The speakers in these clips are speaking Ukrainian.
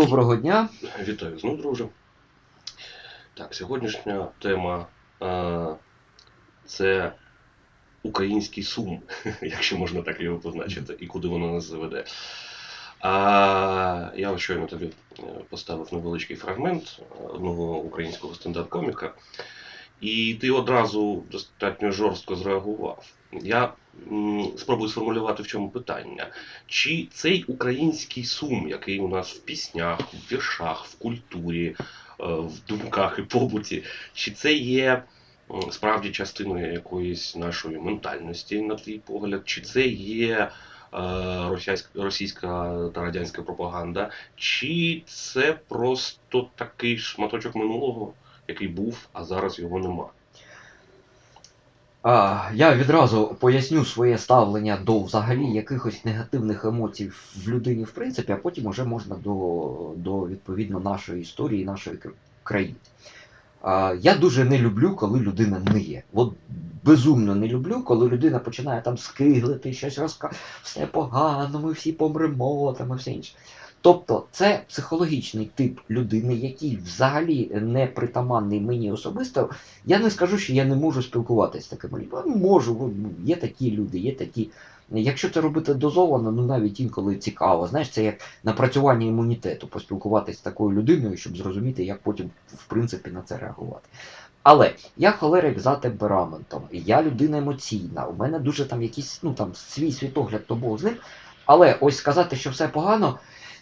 Доброго дня. Вітаю знов, друже. Так, сьогоднішня тема е, це український сум, якщо можна так його позначити, і куди воно нас заведе. А я щойно тобі е, поставив невеличкий фрагмент одного українського стендап-коміка, і ти одразу достатньо жорстко зреагував. Я спробую сформулювати в чому питання. Чи цей український сум, який у нас в піснях, в віршах, в культурі, е, в думках і побуті, чи це є справді частиною якоїсь нашої ментальності, на твій погляд, чи це є е, російська та радянська пропаганда, чи це просто такий шматочок минулого, який був, а зараз його нема? А, я відразу поясню своє ставлення до взагалі якихось негативних емоцій в людині, в принципі, а потім уже можна до, до відповідно нашої історії, нашої країни. А, я дуже не люблю, коли людина ниє. От безумно не люблю, коли людина починає там скиглити, щось розказувати, все погано, ми всі помремо, там і все інше. Тобто це психологічний тип людини, який взагалі не притаманний мені особисто. Я не скажу, що я не можу спілкуватися з такими людьми. Ну, Можу, ну, є такі люди, є такі. Якщо це робити дозовано, ну навіть інколи цікаво. Знаєш, це як напрацювання імунітету, поспілкуватися з такою людиною, щоб зрозуміти, як потім в принципі на це реагувати. Але я холерик за темпераментом, я людина емоційна, у мене дуже там якийсь ну там свій світогляд, то Бог з ним. Але ось сказати, що все погано,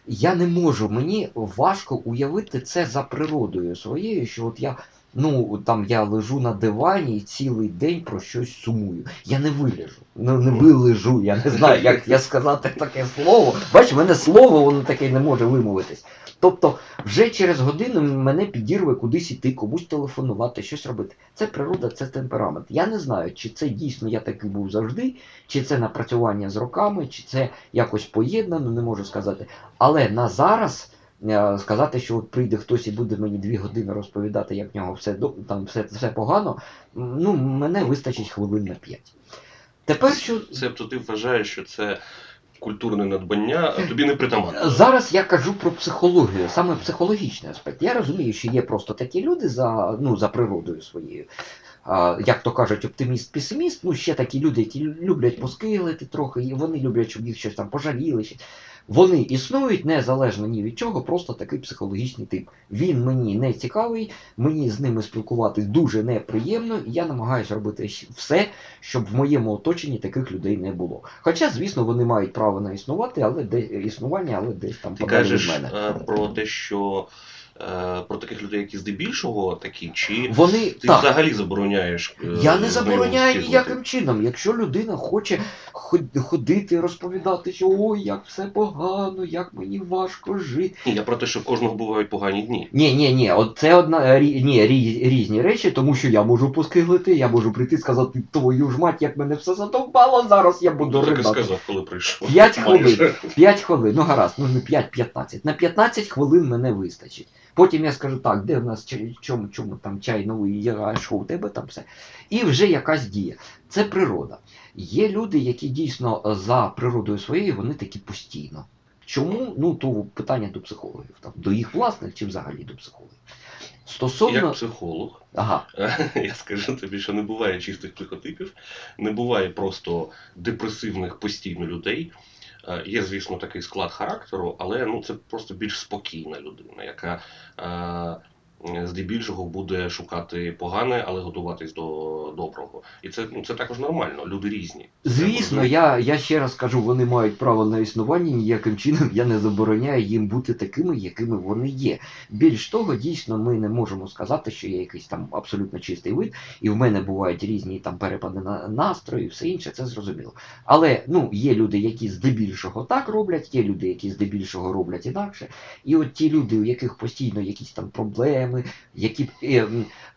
я не можу. Мені важко уявити це за природою своєю, що от я. Ну, там я лежу на дивані і цілий день про щось сумую. Я не вилежу. Ну не вилежу, я не знаю, як я сказати таке слово. Бач, в мене слово воно таке не може вимовитись. Тобто, вже через годину мене підірве кудись іти, комусь телефонувати, щось робити. Це природа, це темперамент. Я не знаю, чи це дійсно я такий був завжди, чи це напрацювання з роками, чи це якось поєднано, не можу сказати. Але на зараз сказати, що от прийде хтось і буде мені дві години розповідати, як в нього все там все, все погано, ну мене вистачить хвилин на п'ять. Тепер що Себто ти вважаєш, що це культурне надбання, а тобі не притаманно. Зараз я кажу про психологію, саме психологічний аспект. Я розумію, що є просто такі люди за, ну, за природою своєю. Як то кажуть, оптиміст-песиміст, ну ще такі люди, які люблять поскилити трохи, і вони люблять, щоб їх щось там пожаліли. ще. Вони існують незалежно ні від чого, просто такий психологічний тип. Він мені не цікавий, мені з ними спілкуватись дуже неприємно, і я намагаюся робити все, щоб в моєму оточенні таких людей не було. Хоча, звісно, вони мають право на існувати, але де існування, але десь там Ти кажеш мене. е, про те, що про таких людей, які здебільшого такі, чи Вони ти так. взагалі забороняєш. е, Я не забороняю ніяким чином. Якщо людина хоче ход- ходити, розповідати, що ой, як все погано, як мені важко жити. Ні, я про те, що в кожного бувають погані дні. Ні, ні, ні, от це одна рі- ні, різні речі, тому що я можу поскиглити, я можу прийти і сказати, твою ж мать, як мене все задовбало, зараз я буду Ну, так і сказав, коли прийшов. П'ять хвилин. 5 хвилин, ну гаразд, ну не 5-15. На 15 хвилин мене вистачить. Потім я скажу, так, де в нас чому, чому там чай новий, є, а що у тебе там все. І вже якась дія. Це природа. Є люди, які дійсно е, за природою своєю, вони такі постійно. Чому? Ну, то питання до психологів, там, до їх власних чи взагалі до психологів. Стосовно. Як психолог, Ага, я скажу тобі, що не буває чистих психотипів, не буває просто депресивних постійно людей. Е, Є, звісно, такий склад характеру, але ну, це просто більш спокійна людина, яка е, здебільшого буде шукати погане, але готуватись до доброго. І це, ну, це також нормально, люди різні. Звісно, я, я ще раз кажу, вони мають право на існування, ніяким чином я не забороняю їм бути такими, якими вони є. Більш того, дійсно, ми не можемо сказати, що я якийсь там абсолютно чистий вид, і в мене бувають різні там перепади на настрої, і все інше, це зрозуміло. Але ну, є люди, які здебільшого так роблять, є люди, які здебільшого роблять інакше. І от ті люди, у яких постійно якісь там проблеми, які е,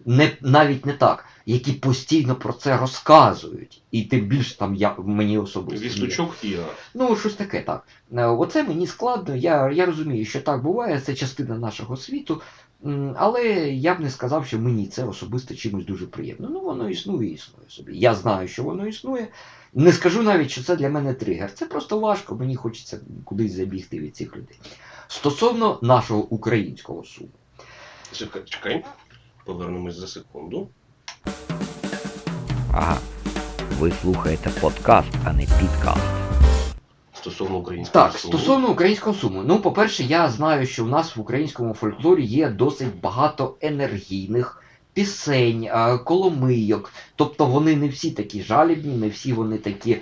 не, навіть не так, які постійно про це розказують, і тим більше там я мені особисто. є. Вісточок Іра. Ну, щось таке так. Е, Оце мені складно. Я, я розумію, що так буває, це частина нашого світу. Але я б не сказав, що мені це особисто чимось дуже приємно. Ну, воно існує, існує собі. Я знаю, що воно існує. Не скажу навіть, що це для мене тригер. Це просто важко, мені хочеться кудись забігти від цих людей. Стосовно нашого українського суму. Чекай, чекай. Повернемось за секунду. Ага. Ви слухаєте подкаст, а не підкаст. Стосовно українського Так, суму. стосовно українського суму. Ну, по-перше, я знаю, що в нас в українському фольклорі є досить багато енергійних пісень, е, коломийок. Тобто вони не всі такі жалібні, не всі вони такі е,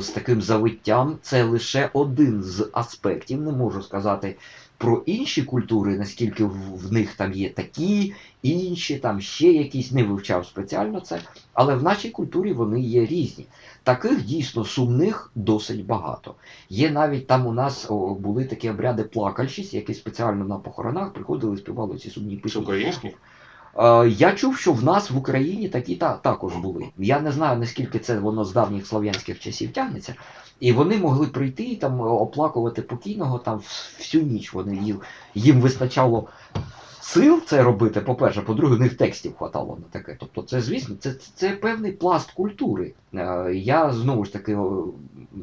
з таким завиттям. Це лише один з аспектів. Не можу сказати про інші культури, наскільки в, них там є такі, інші, там ще якісь, не вивчав спеціально це. Але в нашій культурі вони є різні. Таких дійсно сумних досить багато. Є навіть там у нас о, були такі обряди плакальщиць, які спеціально на похоронах приходили співали ці сумні Це пісні. українські? Е, Я чув, що в нас в Україні такі та, також були. Я не знаю, наскільки це воно з давніх слов'янських часів тягнеться. І вони могли прийти і там оплакувати покійного там всю ніч. Вони їм, їм вистачало сил це робити, по-перше, по-друге, в них текстів хватало на таке. Тобто, це, звісно, це, це певний пласт культури. Е, Я знову ж таки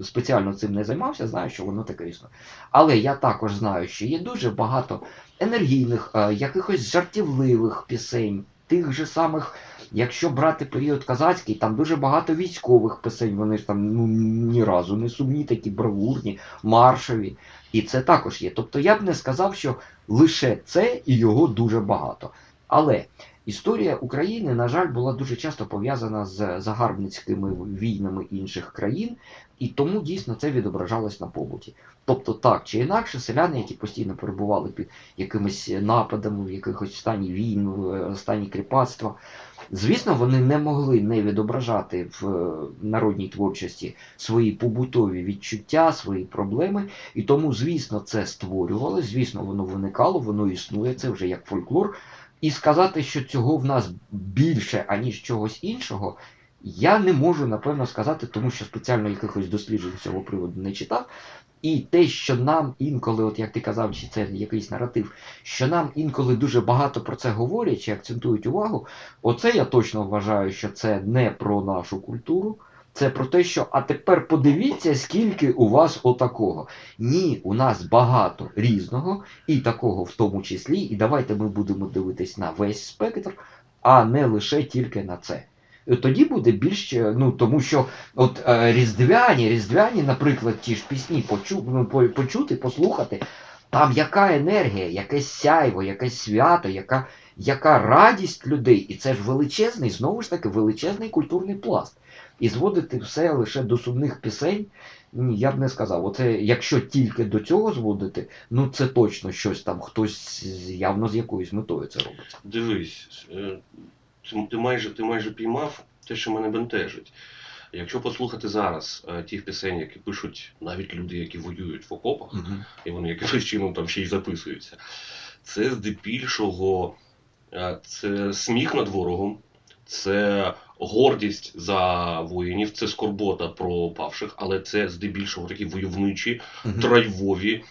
спеціально цим не займався, знаю, що воно таке існує. Але я також знаю, що є дуже багато енергійних, е, якихось жартівливих пісень, тих же самих, якщо брати період казацький, там дуже багато військових пісень, вони ж там ну, ні разу не сумні, такі бравурні, маршові. І це також є. Тобто я б не сказав, що лише це і його дуже багато. Але історія України, на жаль, була дуже часто пов'язана з загарбницькими війнами інших країн, і тому дійсно це відображалось на побуті. Тобто, так чи інакше, селяни, які постійно перебували під якимись нападами, в якихось стані війн, в стані кріпацтва, звісно, вони не могли не відображати в е, народній творчості свої побутові відчуття, свої проблеми. І тому, звісно, це створювалось, звісно, воно виникало, воно існує, це вже як фольклор. І сказати, що цього в нас більше, аніж чогось іншого, я не можу напевно сказати, тому що спеціально якихось досліджень цього приводу не читав. І те, що нам інколи, от як ти казав, чи це якийсь наратив, що нам інколи дуже багато про це говорять чи акцентують увагу, оце я точно вважаю, що це не про нашу культуру. Це про те, що а тепер подивіться, скільки у вас отакого. Ні, у нас багато різного, і такого в тому числі. І давайте ми будемо дивитись на весь спектр, а не лише тільки на це. І Тоді буде більш, е, ну тому що от е, різдвяні, різдвяні, наприклад, ті ж пісні почу, ну, по- почути, послухати, там яка енергія, якесь сяйво, якесь свято, яка, яка радість людей, і це ж величезний, знову ж таки, величезний культурний пласт. І зводити все лише до сумних пісень, я б не сказав. Оце, якщо тільки до цього зводити, ну це точно щось там, хтось явно з якоюсь метою це робить. Дивись, е, ти- майже, ти майже піймав те, що мене бентежить. Якщо послухати зараз е, тих пісень, які пишуть навіть люди, які воюють в окопах, і вони якимось чином там ще й записуються, це здебільшого е, це сміх над ворогом, це гордість за воїнів, це скорбота про павших, але це здебільшого такі войовничі, Мгм. драйвові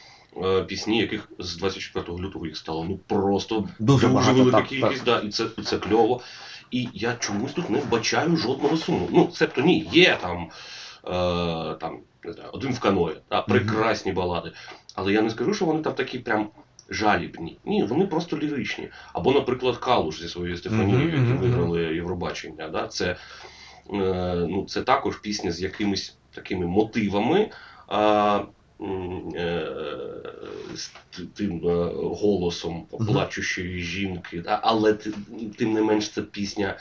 е, пісні, яких з 24 лютого їх стало ну просто Дуже дуже багато, велика так, кількість, да, і це, це кльово. І я чомусь тут не вбачаю жодного суму. Ну, цебто ні, є там, е, там не знаю, один в каної, та, прекрасні балади. Але я не скажу, що вони там такі прям жалібні. Ні, вони просто ліричні. Або, наприклад, Калуш зі своєю Стефанією, які виграли Євробачення. Да? Це, е, ну, це також пісня з якимись такими мотивами. Е, тим е, голосом плачущої жінки, але тим не менш це пісня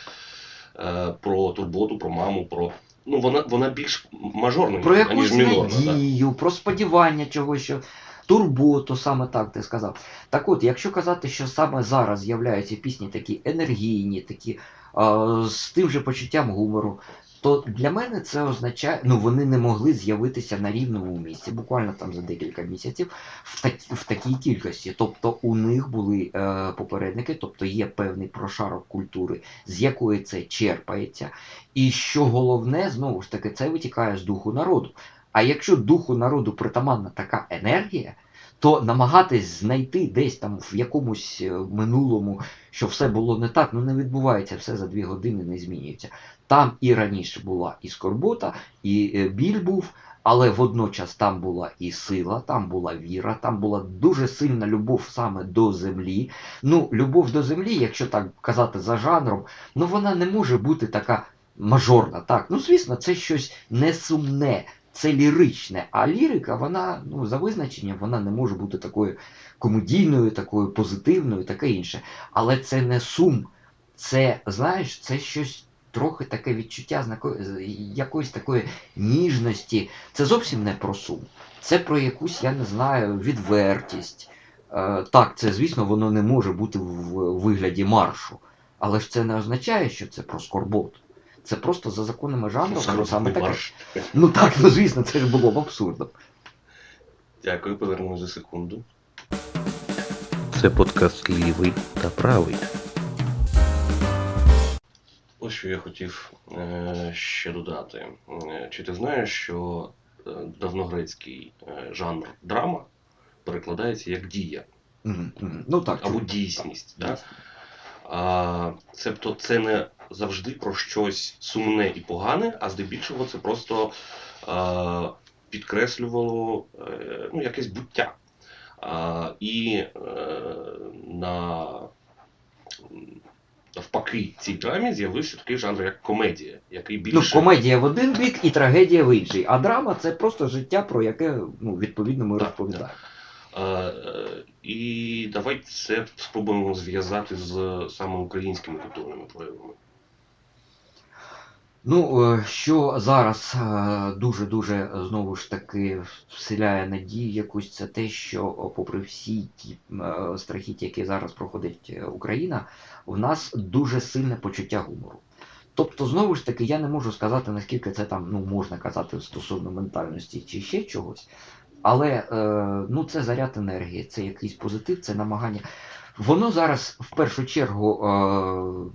е, про турботу, про маму, про. Ну, вона, вона більш мажорна, Про ніж якусь мінорна. Да? надію, про сподівання чогось, що турботу, саме так ти сказав. Так от, якщо казати, що саме зараз з'являються пісні такі енергійні, такі а, з тим же почуттям гумору, то для мене це означає, ну вони не могли з'явитися на рівному місці, буквально там за декілька місяців, в, так, в такій кількості. Тобто у них були е, попередники, тобто є певний прошарок культури, з якої це черпається. І що головне, знову ж таки, це витікає з духу народу. А якщо духу народу притаманна така енергія, то намагатись знайти десь там в якомусь е, минулому, що все було не так, ну не відбувається все за дві години, не змінюється. Там і раніше була і скорбота, і е, біль був, Але водночас там була і сила, там була віра, там була дуже сильна любов саме до землі. Ну, любов до землі, якщо так казати за жанром, ну вона не може бути така мажорна. Так, ну звісно, це щось несумне, це ліричне. А лірика, вона, ну, за визначенням, вона не може бути такою комедійною, такою позитивною, таке інше. Але це не сум. Це, знаєш, це щось трохи таке відчуття знако- якоїсь такої ніжності. Це зовсім не про сум. Це про якусь, я не знаю, відвертість. Е, так, це, звісно, воно не може бути в вигляді маршу. Але ж це не означає, що це про скорботу. Це просто за законами жанру, воно саме таке. марш. Ну так, ну звісно, це ж було б абсурдом. Дякую, повернемось за секунду. Це подкаст лівий та правий. Ось що я хотів е, ще додати. Е, Чи ти знаєш, що е, давногрецький жанр драма перекладається як дія. Ну так. або дійсність? так? А, Цебто це не завжди про щось сумне і погане, а здебільшого це просто а, підкреслювало ну, якесь буття. А, і е, на навпаки цій драмі з'явився такий жанр, як комедія, який Ну, більше комедія в один бік і трагедія в інший. А драма це просто життя, про яке ну, відповідно ми Так, розповідаємо. Е, І давайте це спробуємо зв'язати з саме українськими культурними проявами. Ну, е, що зараз е, дуже-дуже знову ж таки вселяє надію якусь, це те, що попри всі ті е, страхіття, які зараз проходить Україна, в нас дуже сильне почуття гумору. Тобто, знову ж таки, я не можу сказати, наскільки це там ну, можна казати стосовно ментальності чи ще чогось. Але ну, це заряд енергії, це якийсь позитив, це намагання. Воно зараз в першу чергу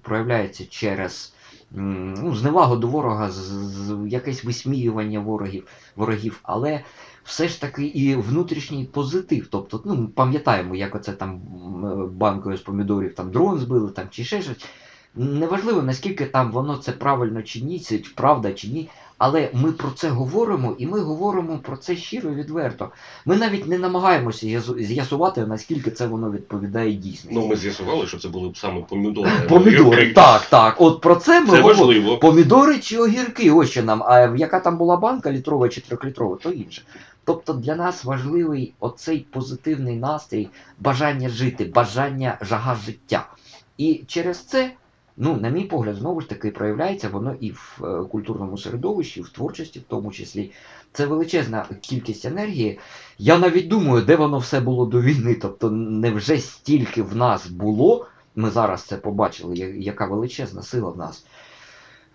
проявляється через ну, зневагу до ворога, з, з, якесь висміювання ворогів, ворогів, але все ж таки і внутрішній позитив. Тобто, ну, пам'ятаємо, як оце там банкою з помідорів там дрон збили там, чи ще щось. Неважливо, наскільки там воно це правильно чи ні, це правда чи ні. Але ми про це говоримо, і ми говоримо про це щиро і відверто. Ми навіть не намагаємося з'ясувати, наскільки це воно відповідає дійсності. Ну, ми з'ясували, що це були б саме помідори. Помідори, так, так. От про це ми Це говоримо. Помідори чи огірки, ось що нам. А яка там була банка літрова чи трьохлітрова, то інше. Тобто для нас важливий оцей позитивний настрій, бажання жити, бажання жага життя. І через це, ну, на мій погляд, знову ж таки проявляється воно і в е, культурному середовищі, і в творчості, в тому числі. Це величезна кількість енергії. Я навіть думаю, де воно все було до війни. Тобто, невже стільки в нас було, ми зараз це побачили, яка величезна сила в нас.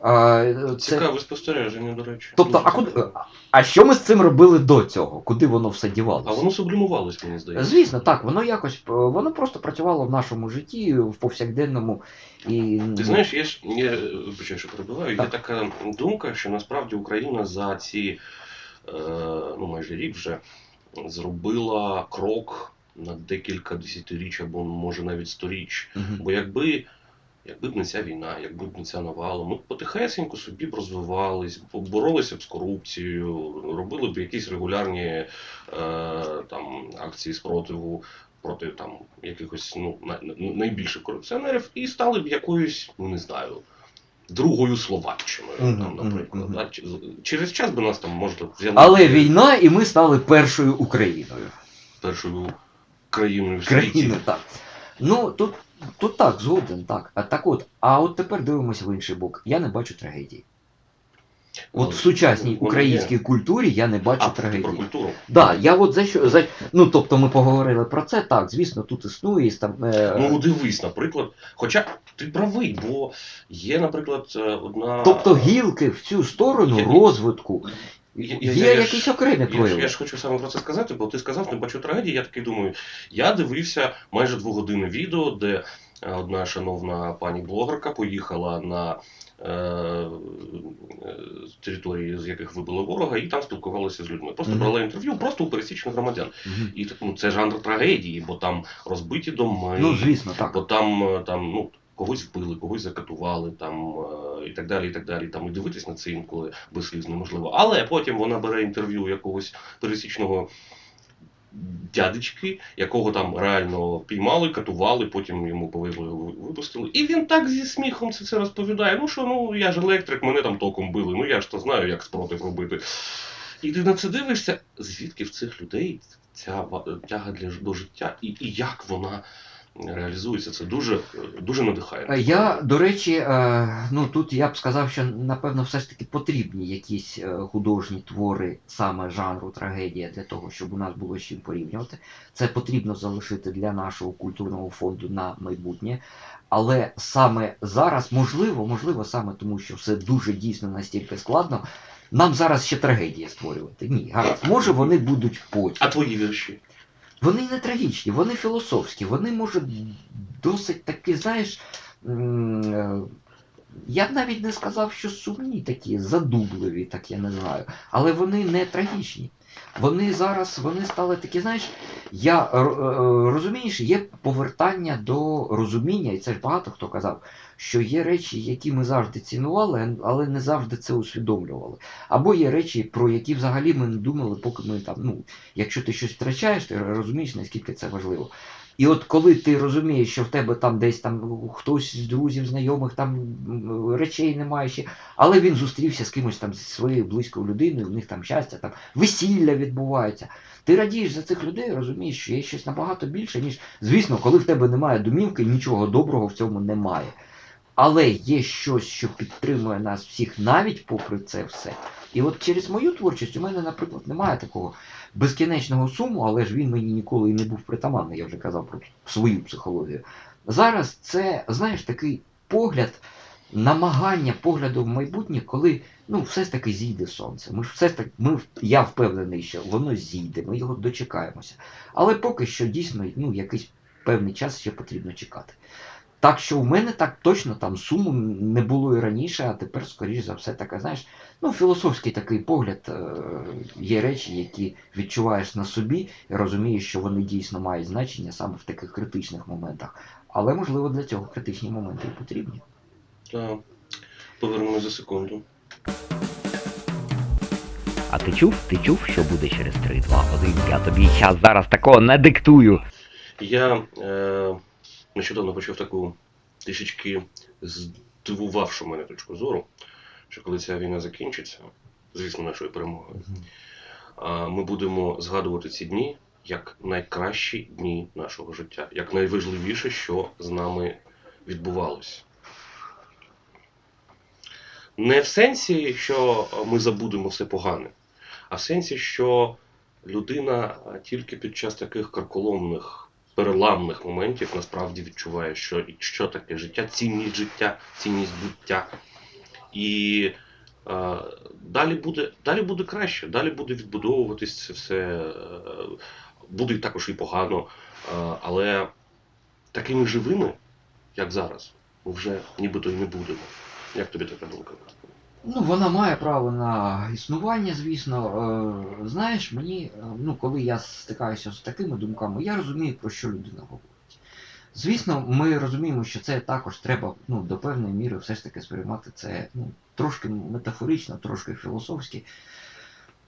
А, це... Цікаве спостереження, до речі. Тобто, а, куди... а що ми з цим робили до цього? Куди воно все дівалося? А воно сублімувалось, мені здається. Звісно, так, воно якось е, воно просто працювало в нашому житті, в повсякденному. І, Ти знаєш, є ж є, вибачаю, що перебиваю, є така думка, що насправді Україна за ці е, ну, майже рік вже зробила крок на декілька десятиріч або може навіть сторіч. Мгм. Бо якби, якби б не ця війна, якби б не ця навала, ми б потихесенько собі б розвивались, боролися б з корупцією, робили б якісь регулярні е, там, акції спротиву проти там, якихось ну, най- найбільших корупціонерів і стали б якоюсь, ну не знаю. Другою Словаччиною, Мгм, там, наприклад. мгм, да? Через час би нас там можна взяли Але війна, і ми стали першою Україною. першою країною в світі. Країною, так. Ну, тут, тут так, згоден, так. А так от, а от тепер дивимося в інший бок. Я не бачу трагедії. От Ну, в сучасній українській культурі я не бачу А, ти про трагедії. культуру. Да, я от за що за ну тобто ми поговорили про це. Так, звісно, тут існує там. Е, Ну, дивись, наприклад. Хоча ти правий, бо є, наприклад, е, одна. тобто гілки в цю сторону Я- розвитку є я- я якісь окремі Я, ж- прояви. я ж хочу саме про це сказати, бо ти сказав, не бачу трагедії. Я такий думаю, я дивився майже двогодинне відео, де е, одна шановна пані блогерка поїхала на е, е, території, з яких вибили ворога, і там спілкувалася з людьми. Просто Мгм. брала інтерв'ю, просто у пересічних громадян. Мгм. І так, ну, це жанр трагедії, бо там розбиті доми. Ну, звісно, Бо там, е, там ну, когось вбили, когось закатували там е, і так далі, і так далі. Там і дивитись на це інколи безсліз неможливо. Але потім вона бере інтерв'ю якогось пересічного дядечки, якого там реально піймали, катували, потім йому повезли, випустили. І він так зі сміхом це, це розповідає. Ну що, ну я ж електрик, мене там током били, ну я ж то знаю, як спротив робити. І ти на це дивишся, звідки в цих людей ця тяга для до життя, і, і як вона реалізується. Це дуже, дуже надихає. Е, Я, до речі, е, ну тут я б сказав, що напевно все ж таки потрібні якісь е, художні твори саме жанру трагедія для того, щоб у нас було з чим порівнювати. Це потрібно залишити для нашого культурного фонду на майбутнє. Але саме зараз, можливо, можливо, саме тому, що все дуже дійсно настільки складно, нам зараз ще трагедії створювати. Ні, гаразд. Може вони будуть потім. А твої вірші? Вони не трагічні, вони філософські, вони можуть досить таки, знаєш, е, я б навіть не сказав, що сумні такі, задубливі, так я не знаю. Але вони не трагічні. Вони зараз вони стали такі, знаєш, я е, е, розумієш, є повертання до розуміння, і це ж багато хто казав, що є речі, які ми завжди цінували, але не завжди це усвідомлювали. Або є речі, про які взагалі ми не думали, поки ми там, ну, якщо ти щось втрачаєш, ти розумієш, наскільки це важливо. І от коли ти розумієш, що в тебе там десь там хтось з друзів, знайомих, там речей немає ще, але він зустрівся з кимось там зі своєю близькою людиною, у них там щастя, там весілля відбувається. Ти радієш за цих людей, розумієш, що є щось набагато більше, ніж, звісно, коли в тебе немає домівки, нічого доброго в цьому немає. Але є щось, що підтримує нас всіх навіть попри це все. І от через мою творчість у мене, наприклад, немає такого безкінечного суму, але ж він мені ніколи і не був притаманний, я вже казав про свою психологію. Зараз це, знаєш, такий погляд, намагання погляду в майбутнє, коли ну, все ж таки зійде сонце. Ми ж все ж таки, ми, я впевнений, що воно зійде, ми його дочекаємося. Але поки що дійсно ну, якийсь певний час ще потрібно чекати. Так що в мене так точно там суму не було і раніше, а тепер, скоріш за все, така, знаєш, ну, філософський такий погляд. Е, є речі, які відчуваєш на собі і розумієш, що вони дійсно мають значення саме в таких критичних моментах. Але, можливо, для цього критичні моменти і потрібні. Так. Повернемось за секунду. А ти чув? Ти чув, що буде через 3, 2, 1? Я тобі щас зараз такого не диктую. Я е, нещодавно почув таку трішечки здивувавшу мене точку зору, що коли ця війна закінчиться, звісно, нашою перемогою, ми будемо згадувати ці дні як найкращі дні нашого життя, як найважливіше, що з нами відбувалося. Не в сенсі, що ми забудемо все погане, а в сенсі, що людина тільки під час таких карколомних, переламних моментів насправді відчуває, що, що таке життя, цінність життя, цінність буття. І е, далі, буде, далі буде краще, далі буде відбудовуватись все. е, Буде також і погано, е, але такими живими, як зараз, ми вже нібито і не будемо. Як тобі така думка? Ну, вона має право на існування, звісно. Е, знаєш, мені, е, ну, коли я стикаюся з такими думками, я розумію, про що людина говорить. Звісно, ми розуміємо, що це також треба ну, до певної міри все ж таки сприймати це ну, трошки метафорично, трошки філософськи.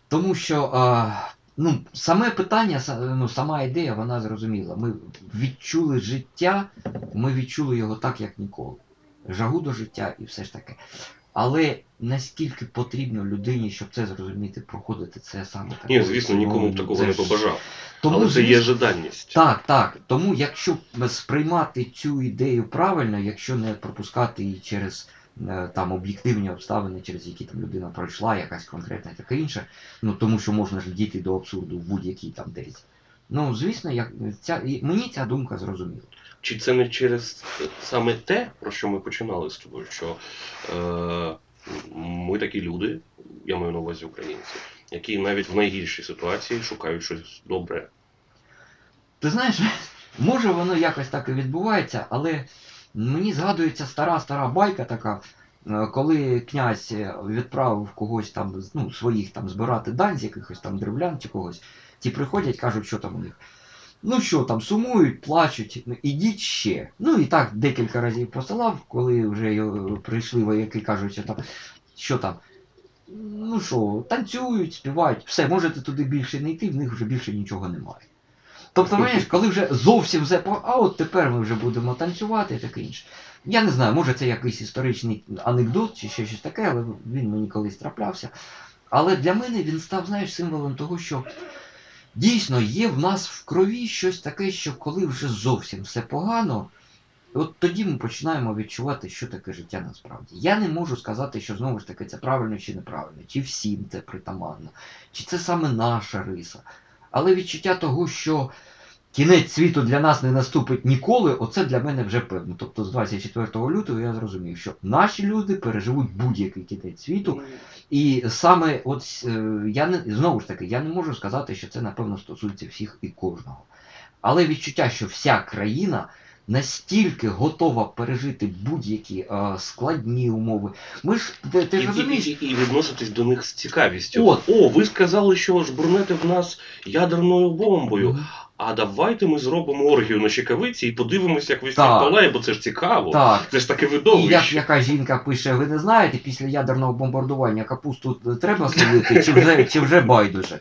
Тому що е, ну, саме питання, ну, сама ідея, вона зрозуміла. Ми відчули життя, ми відчули його так, як ніколи. Жагу до життя і все ж таке. Але наскільки потрібно людині, щоб це зрозуміти, проходити це саме так. Ні, звісно, нікому б такого не побажав. Тому, Але це є жаданність. так, так. Тому якщо сприймати цю ідею правильно, якщо не пропускати її через е, там об'єктивні обставини, через які там людина пройшла, якась конкретна таке інше, ну тому що можна ж дійти до абсурду в будь-якій там десь. Ну, звісно, як ця і мені ця думка зрозуміла. Чи це не через саме те, про що ми починали з тобою, що е, ми такі люди, я маю на увазі українці, які навіть в найгіршій ситуації шукають щось добре. Ти знаєш, може воно якось так і відбувається, але мені згадується стара стара байка така, е, коли князь е, відправив когось там, ну, своїх там збирати дань з якихось там древлян чи когось. Ті приходять, кажуть, що там у них. Ну що там, сумують, плачуть, ну, ідіть ще. Ну і так декілька разів посилав, коли вже е, прийшли вояки, кажуть, там, що там. Ну що, танцюють, співають, все, можете туди більше не йти, в них вже більше нічого немає. Тобто, знаєш, коли вже зовсім все. А от тепер ми вже будемо танцювати і таке інше. Я не знаю, може це якийсь історичний анекдот чи ще щось таке, але він мені колись траплявся. Але для мене він став, знаєш, символом того, що дійсно є в нас в крові щось таке, що коли вже зовсім все погано, от тоді ми починаємо відчувати, що таке життя насправді. Я не можу сказати, що знову ж таки це правильно чи неправильно, чи всім це притаманно, чи це саме наша риса. Але відчуття того, що кінець світу для нас не наступить ніколи, оце для мене вже певно. Тобто з 24 лютого я зрозумів, що наші люди переживуть будь-який кінець світу. І саме от е, я не знову ж таки, я не можу сказати, що це напевно стосується всіх і кожного. Але відчуття, що вся країна настільки готова пережити будь-які е, складні умови. Ми ж ти, ти і, розумієш, і, і відноситись до них з цікавістю. От. О, ви сказали, що ж бурнете в нас ядерною бомбою. А давайте ми зробимо оргію на Чекавиці і подивимося, як Так. палає, бо це ж цікаво. так. Це ж таке І як яка жінка пише, ви не знаєте, після ядерного бомбардування капусту треба солити, чи вже, чи вже байдуже.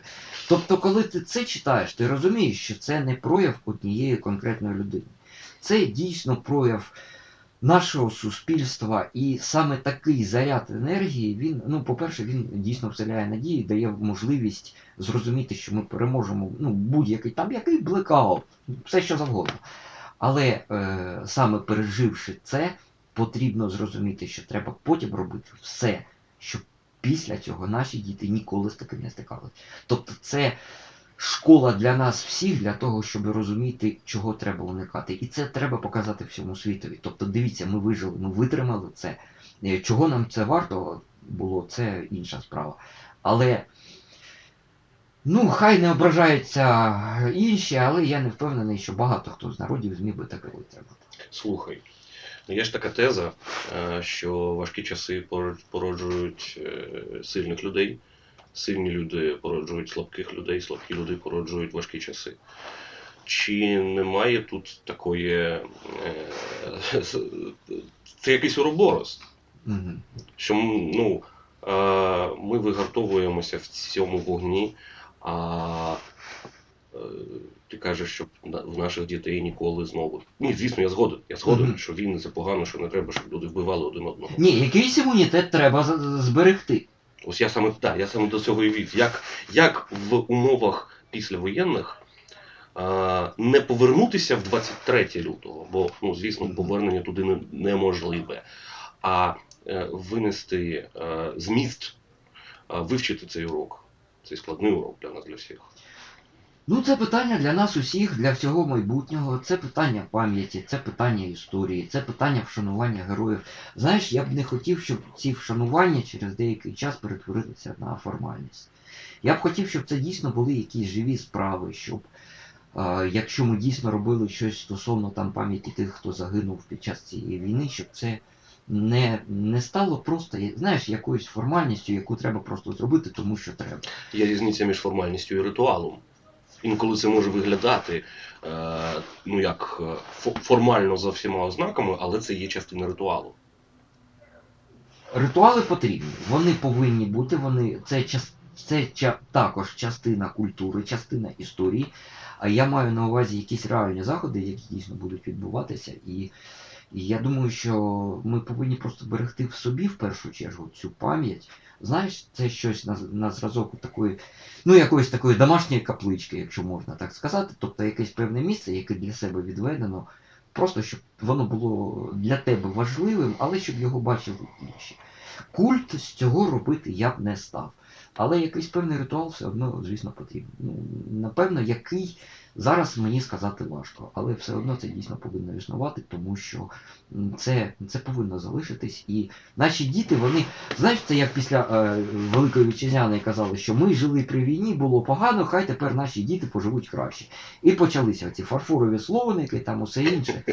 Тобто, коли ти це читаєш, ти розумієш, що це не прояв однієї конкретної людини. Це дійсно прояв нашого суспільства, і саме такий заряд енергії, він, ну, по-перше, він дійсно вселяє надії, дає можливість зрозуміти, що ми переможемо ну, будь-який там який блекаут, все що завгодно. Але е, саме переживши це, потрібно зрозуміти, що треба потім робити все, щоб після цього наші діти ніколи з таким не стикалися. Тобто це школа для нас всіх, для того, щоб розуміти, чого треба уникати. І це треба показати всьому світові. Тобто, дивіться, ми вижили, ми витримали це. Е, Чого нам це варто було, це інша справа. Але. Ну, хай не ображаються інші, але я не впевнений, що багато хто з народів зміг би таке витримати. Слухай, ну є ж така теза, е, що важкі часи пород- породжують е, сильних людей, сильні люди породжують слабких людей, слабкі люди породжують важкі часи. Чи немає тут такої. е, Це якийсь уроборос? Угу. що ну, е, ми вигартовуємося в цьому вогні, а е, ти кажеш, що в наших дітей ніколи знову. Ні, звісно, я згоден. Я згоден, Мгм. що війни це погано, що не треба, щоб люди вбивали один одного. Ні, якийсь імунітет треба зберегти. Ось я саме да, я саме до цього і вів. Як, як в умовах післявоєнних а, не повернутися в 23 лютого, бо, ну, звісно, повернення туди не, неможливе, а е, винести е, зміст, е, вивчити цей урок. Цей складний урок для нас для всіх. Ну, це питання для нас усіх, для всього майбутнього, це питання пам'яті, це питання історії, це питання вшанування героїв. Знаєш, я б не хотів, щоб ці вшанування через деякий час перетворилися на формальність. Я б хотів, щоб це дійсно були якісь живі справи, щоб е, якщо ми дійсно робили щось стосовно там пам'яті тих, хто загинув під час цієї війни, щоб це не, не стало просто, знаєш, якоюсь формальністю, яку треба просто зробити, тому що треба. Є різниця між формальністю і ритуалом. Інколи це може виглядати е, ну як е, формально за всіма ознаками, але це є частина ритуалу. Ритуали потрібні, вони повинні бути, вони це, це також частина культури, частина історії. А я маю на увазі якісь реальні заходи, які дійсно будуть відбуватися. І, і я думаю, що ми повинні просто берегти в собі в першу чергу цю пам'ять. Знаєш, це щось на, на зразок такої, ну якоїсь такої домашньої каплички, якщо можна так сказати. Тобто якесь певне місце, яке для себе відведено, просто щоб воно було для тебе важливим, але щоб його бачили інші. Культ з цього робити я б не став. Але якийсь певний ритуал все одно, звісно, потрібен. Ну, напевно, який зараз мені сказати важко, але все одно це дійсно повинно існувати, тому що це, це повинно залишитись. І наші діти, вони, знаєш, це як після е, Великої Вітчизняної казали, що ми жили при війні, було погано, хай тепер наші діти поживуть краще. І почалися ці фарфорові словники, там усе інше.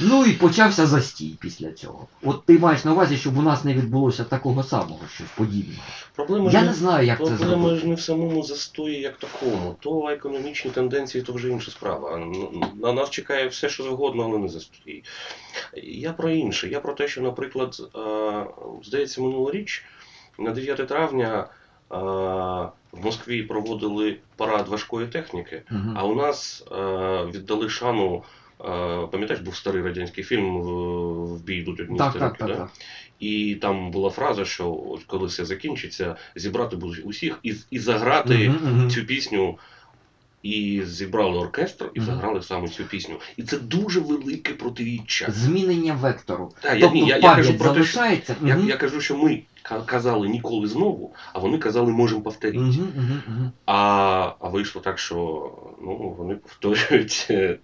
Ну і почався застій після цього. От ти маєш на увазі, щоб у нас не відбулося такого самого, щось подібного. Проблема Я ж не знаю, як це Проблема ж не в самому застої як такому, то економічні тенденції то вже інша справа. На нас чекає все, що завгодно, але не застрій. Я про інше. Я про те, що, наприклад, здається, минулоріч, на 9 травня в Москві проводили парад важкої техніки, а у нас віддали шану. Пам'ятаєш, був старий радянський фільм в- бій йдуть одні Так, старики, так, так, да? так. І там була фраза, що коли все закінчиться, зібрати будуть усіх і, і заграти мгм. цю пісню. І зібрали оркестр і заграли саме цю пісню. І це дуже велике протиріччя. Змінення вектору. Та, я, тобто ні, я, я кажу про те, що я, я кажу, що ми казали ніколи знову, а вони казали можемо повторити. Мгм, мгм, мгм. А, а вийшло так, що ну, вони повторюють е,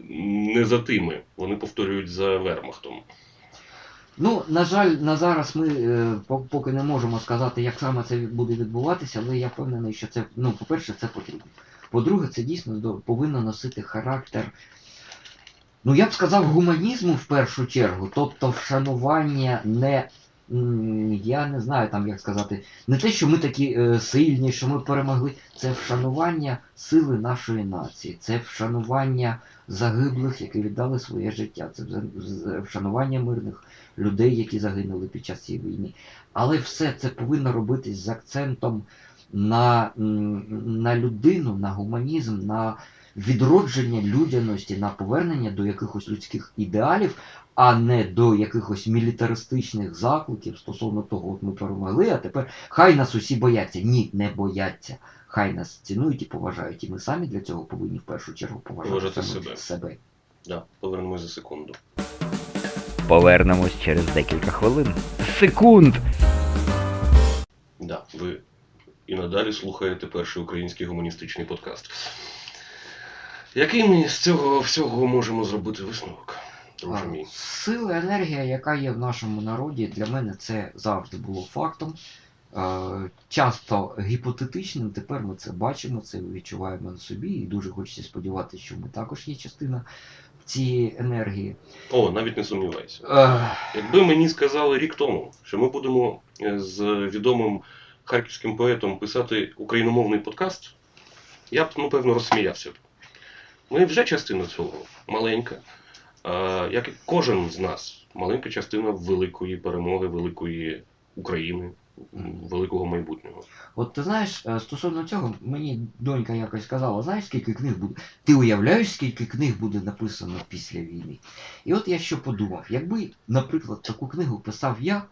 не за тими, вони повторюють за вермахтом. Ну, на жаль, на зараз ми е, поки не можемо сказати, як саме це буде відбуватися, але я впевнений, що це, ну, по-перше, це потрібно. По-друге, це дійсно повинно носити характер, ну я б сказав, гуманізму в першу чергу, тобто вшанування не. Я не знаю там, як сказати, не те, що ми такі е, сильні, що ми перемогли. Це вшанування сили нашої нації, це вшанування загиблих, які віддали своє життя, це вшанування мирних людей, які загинули під час цієї війни. Але все це повинно робитись з акцентом на, на людину, на гуманізм, на відродження людяності, на повернення до якихось людських ідеалів, а не до якихось мілітаристичних закликів стосовно того, от ми перемогли, а тепер хай нас усі бояться. Ні, не бояться. Хай нас цінують і поважають. І ми самі для цього повинні в першу чергу поважати себе. себе. Да, повернемось за секунду. Повернемось через декілька хвилин. Секунд! Да, ви і надалі слухаєте перший український гуманістичний подкаст. Який ми з цього всього можемо зробити висновок, друже мій? Сила, енергія, яка є в нашому народі, для мене це завжди було фактом. Е, Часто гіпотетичним, тепер ми це бачимо, це відчуваємо на собі, і дуже хочеться сподіватися, що ми також є частина цієї енергії. О, навіть не сумнівайся. Е, Якби мені сказали рік тому, що ми будемо е, з відомим харківським поетом писати україномовний подкаст, я б, напевно, розсміявся б. Ми вже частина цього, маленька. Як і кожен з нас, маленька частина великої перемоги, великої України, великого майбутнього. От ти знаєш, е, стосовно цього, мені донька якось сказала, знаєш, скільки книг буде. Ти уявляєш, скільки книг буде написано після війни? І от я що подумав, якби, наприклад, таку книгу писав я,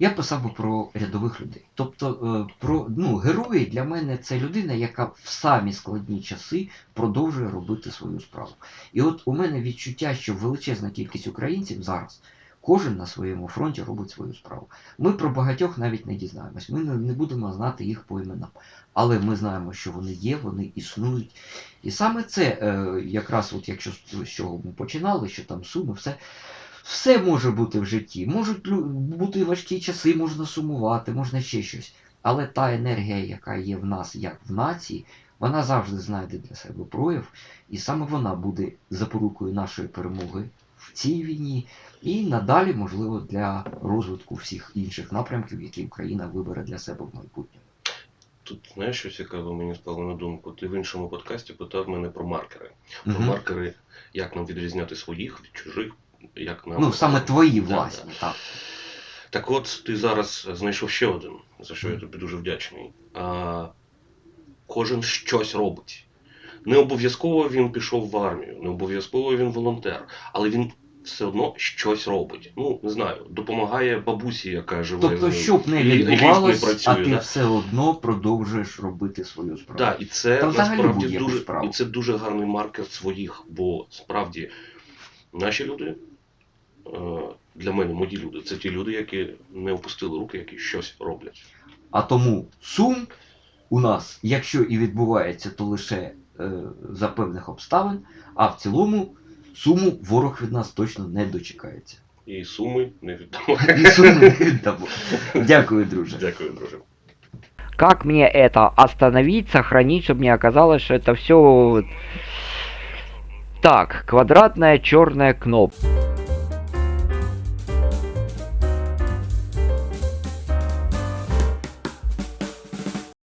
я писав би про рядових людей. Тобто, е, про ну, герої для мене це людина, яка в самі складні часи продовжує робити свою справу. І от у мене відчуття, що величезна кількість українців зараз. Кожен на своєму фронті робить свою справу. Ми про багатьох навіть не дізнаємось. Ми не, будемо знати їх по іменам. Але ми знаємо, що вони є, вони існують. І саме це, е, якраз, от якщо з чого ми починали, що там суми, все, все може бути в житті. Можуть бути важкі часи, можна сумувати, можна ще щось. Але та енергія, яка є в нас, як в нації, вона завжди знайде для себе прояв, і саме вона буде запорукою нашої перемоги в цій війні, і надалі, можливо, для розвитку всіх інших напрямків, які Україна вибере для себе в майбутньому. Тут знаєш, що цікаво, мені спало на думку. Ти в іншому подкасті питав мене про маркери. Про Мгм. маркери, як нам відрізняти своїх від чужих, як нам. Ну, саме твої власні, так. Так от, ти зараз знайшов ще один, за що я тобі дуже вдячний. А, кожен щось робить. Не обов'язково він пішов в армію, не обов'язково він волонтер, але він все одно щось робить. Ну, не знаю, допомагає бабусі, яка живе. Тобто, з- що б не відбувалось, а ти да? все одно продовжуєш робити свою справу. Так, і це Та насправді дуже, справу. і це дуже гарний маркер своїх, бо справді наші люди, для мене, мої люди, це ті люди, які не опустили руки, які щось роблять. А тому сум у нас, якщо і відбувається, то лише е, за певних обставин, а в цілому суму ворог від нас точно не дочекається. І суми не відомо. І суму не віддамо. Дякую, друже. Дякую, друже. Как мне это остановить, сохранить, чтобы не оказалось, что это все... Так, квадратная черная кнопка.